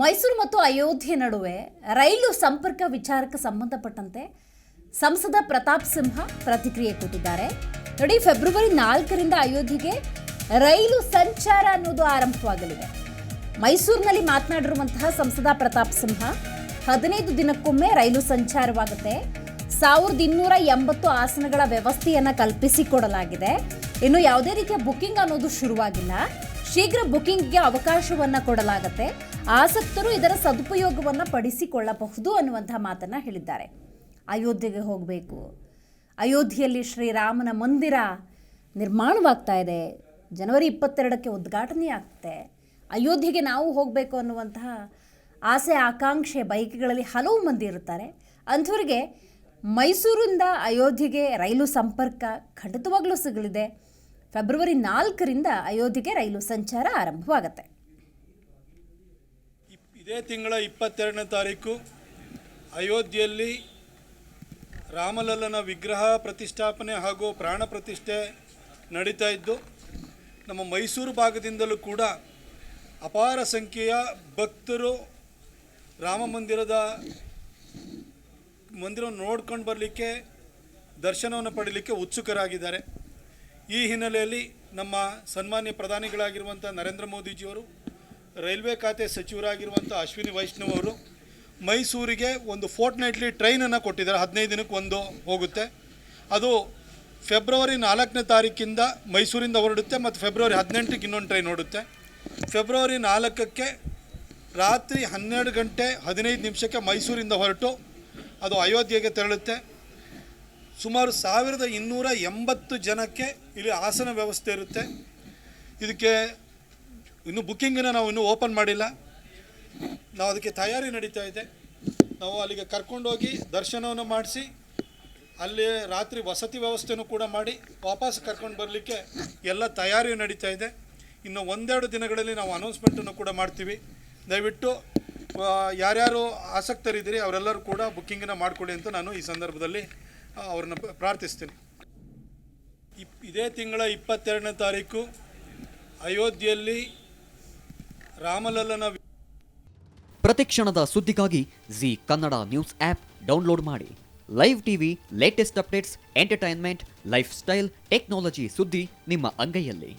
ಮೈಸೂರು ಮತ್ತು ಅಯೋಧ್ಯೆ ನಡುವೆ ರೈಲು ಸಂಪರ್ಕ ವಿಚಾರಕ್ಕೆ ಸಂಬಂಧಪಟ್ಟಂತೆ ಸಂಸದ ಪ್ರತಾಪ್ ಸಿಂಹ ಪ್ರತಿಕ್ರಿಯೆ ಕೊಟ್ಟಿದ್ದಾರೆ. ನೋಡಿ, ಫೆಬ್ರವರಿ ನಾಲ್ಕರಿಂದ ಅಯೋಧ್ಯೆಗೆ ರೈಲು ಸಂಚಾರ ಅನ್ನೋದು ಆರಂಭವಾಗಲಿದೆ. ಮೈಸೂರಿನಲ್ಲಿ ಮಾತನಾಡಿರುವಂತಹ ಸಂಸದ ಪ್ರತಾಪ್ ಸಿಂಹ, ಹದಿನೈದು ದಿನಕ್ಕೊಮ್ಮೆ ರೈಲು ಸಂಚಾರವಾಗುತ್ತೆ. ಸಾವಿರದ ಇನ್ನೂರ ಎಂಬತ್ತು ಆಸನಗಳ ವ್ಯವಸ್ಥೆಯನ್ನು ಕಲ್ಪಿಸಿಕೊಡಲಾಗಿದೆ. ಇನ್ನು ಯಾವುದೇ ರೀತಿಯ ಬುಕಿಂಗ್ ಅನ್ನೋದು ಶುರುವಾಗಿಲ್ಲ. ಶೀಘ್ರ ಬುಕಿಂಗ್ಗೆ ಅವಕಾಶವನ್ನ ಕೊಡಲಾಗುತ್ತೆ. ಆಸಕ್ತರು ಇದರ ಸದುಪಯೋಗವನ್ನು ಪಡಿಸಿಕೊಳ್ಳಬಹುದು ಅನ್ನುವಂಥ ಮಾತನ್ನು ಹೇಳಿದ್ದಾರೆ. ಅಯೋಧ್ಯೆಗೆ ಹೋಗಬೇಕು. ಅಯೋಧ್ಯೆಯಲ್ಲಿ ಶ್ರೀರಾಮನ ಮಂದಿರ ನಿರ್ಮಾಣವಾಗ್ತಾ ಇದೆ. ಜನವರಿ ಇಪ್ಪತ್ತೆರಡಕ್ಕೆ ಉದ್ಘಾಟನೆ ಆಗ್ತದೆ ಅಯೋಧ್ಯೆಗೆ ನಾವು ಹೋಗಬೇಕು ಅನ್ನುವಂತಹ ಆಸೆ, ಆಕಾಂಕ್ಷೆ ಬೈಕ್ಗಳಲ್ಲಿ ಹಲವು ಮಂದಿ ಇರುತ್ತಾರೆ. ಅಂಥವ್ರಿಗೆ ಮೈಸೂರಿಂದ ಅಯೋಧ್ಯೆಗೆ ರೈಲು ಸಂಪರ್ಕ ಖಂಡಿತವಾಗ್ಲೂ ಸಿಗಲಿದೆ. ಫೆಬ್ರವರಿ ನಾಲ್ಕರಿಂದ ಅಯೋಧ್ಯೆಗೆ ರೈಲು ಸಂಚಾರ ಆರಂಭವಾಗುತ್ತೆ. ಇದೇ ತಿಂಗಳ ಇಪ್ಪತ್ತೆರಡನೇ ತಾರೀಕು ಅಯೋಧ್ಯೆಯಲ್ಲಿ ರಾಮಲಲ್ಲನ ವಿಗ್ರಹ ಪ್ರತಿಷ್ಠಾಪನೆ ಹಾಗೂ ಪ್ರಾಣ ಪ್ರತಿಷ್ಠೆ ನಡೀತಾ ಇದ್ದು, ನಮ್ಮ ಮೈಸೂರು ಭಾಗದಿಂದಲೂ ಕೂಡ ಅಪಾರ ಸಂಖ್ಯೆಯ ಭಕ್ತರು ರಾಮ ಮಂದಿರದ ಮಂದಿರವನ್ನು ನೋಡ್ಕೊಂಡು ಬರಲಿಕ್ಕೆ, ದರ್ಶನವನ್ನು ಪಡೀಲಿಕ್ಕೆ ಉತ್ಸುಕರಾಗಿದ್ದಾರೆ. ಈ ಹಿನ್ನೆಲೆಯಲ್ಲಿ ನಮ್ಮ ಸನ್ಮಾನ್ಯ ಪ್ರಧಾನಿಗಳಾಗಿರುವಂಥ ನರೇಂದ್ರ ಮೋದಿಜಿಯವರು, ರೈಲ್ವೆ ಖಾತೆ ಸಚಿವರಾಗಿರುವಂಥ ಅಶ್ವಿನಿ ವೈಷ್ಣವ್ ಅವರು ಮೈಸೂರಿಗೆ ಒಂದು ಫೋರ್ಟ್ ನೈಟ್ಲಿ ಟ್ರೈನನ್ನು ಕೊಟ್ಟಿದ್ದಾರೆ. ಹದಿನೈದು ದಿನಕ್ಕೆ ಒಂದು ಹೋಗುತ್ತೆ. ಅದು ಫೆಬ್ರವರಿ ನಾಲ್ಕನೇ ತಾರೀಕಿಂದ ಮೈಸೂರಿಂದ ಹೊರಡುತ್ತೆ ಮತ್ತು ಫೆಬ್ರವರಿ ಹದಿನೆಂಟಕ್ಕೆ ಇನ್ನೊಂದು ಟ್ರೈನ್ ಓಡುತ್ತೆ. ಫೆಬ್ರವರಿ ನಾಲ್ಕಕ್ಕೆ ರಾತ್ರಿ ಹನ್ನೆರಡು ಗಂಟೆ ಹದಿನೈದು ನಿಮಿಷಕ್ಕೆ ಮೈಸೂರಿಂದ ಹೊರಟು ಅದು ಅಯೋಧ್ಯೆಗೆ ತೆರಳುತ್ತೆ. ಸುಮಾರು ಸಾವಿರದ ಇನ್ನೂರ ಎಂಬತ್ತು ಜನಕ್ಕೆ ಇಲ್ಲಿ ಆಸನ ವ್ಯವಸ್ಥೆ ಇರುತ್ತೆ. ಇದಕ್ಕೆ ಇನ್ನು ಬುಕ್ಕಿಂಗನ್ನು ನಾವು ಇನ್ನೂ ಓಪನ್ ಮಾಡಿಲ್ಲ. ನಾವು ಅದಕ್ಕೆ ತಯಾರಿ ನಡೀತಾ ಇದೆ. ನಾವು ಅಲ್ಲಿಗೆ ಕರ್ಕೊಂಡೋಗಿ ದರ್ಶನವನ್ನು ಮಾಡಿಸಿ, ಅಲ್ಲಿ ರಾತ್ರಿ ವಸತಿ ವ್ಯವಸ್ಥೆನೂ ಕೂಡ ಮಾಡಿ ವಾಪಸ್ ಕರ್ಕೊಂಡು ಬರಲಿಕ್ಕೆ ಎಲ್ಲ ತಯಾರಿ ನಡೀತಾ ಇದೆ. ಇನ್ನು ಒಂದೆರಡು ದಿನಗಳಲ್ಲಿ ನಾವು ಅನೌನ್ಸ್ಮೆಂಟನ್ನು ಕೂಡ ಮಾಡ್ತೀವಿ. ದಯವಿಟ್ಟು ಯಾರ್ಯಾರು ಆಸಕ್ತರಿದ್ದೀರಿ ಅವರೆಲ್ಲರೂ ಕೂಡ ಬುಕ್ಕಿಂಗನ್ನು ಮಾಡಿಕೊಡಿ ಅಂತ ನಾನು ಈ ಸಂದರ್ಭದಲ್ಲಿ ಅವ್ರನ್ನ ಪ್ರಾರ್ಥಿಸ್ತೀನಿ. ಇಪ್ ಇದೇ ತಿಂಗಳ ಇಪ್ಪತ್ತೆರಡನೇ ತಾರೀಕು ಅಯೋಧ್ಯೆಯಲ್ಲಿ ರಾಮಲಲ್ಲನ ಪ್ರತಿಕ್ಷಣದ ಸುದ್ದಿಗಾಗಿ Zee Kannada news app download ಮಾಡಿ. Live TV latest updates entertainment lifestyle technology ಸುದ್ದಿ ನಿಮ್ಮ ಅಂಗೈಯಲ್ಲಿ.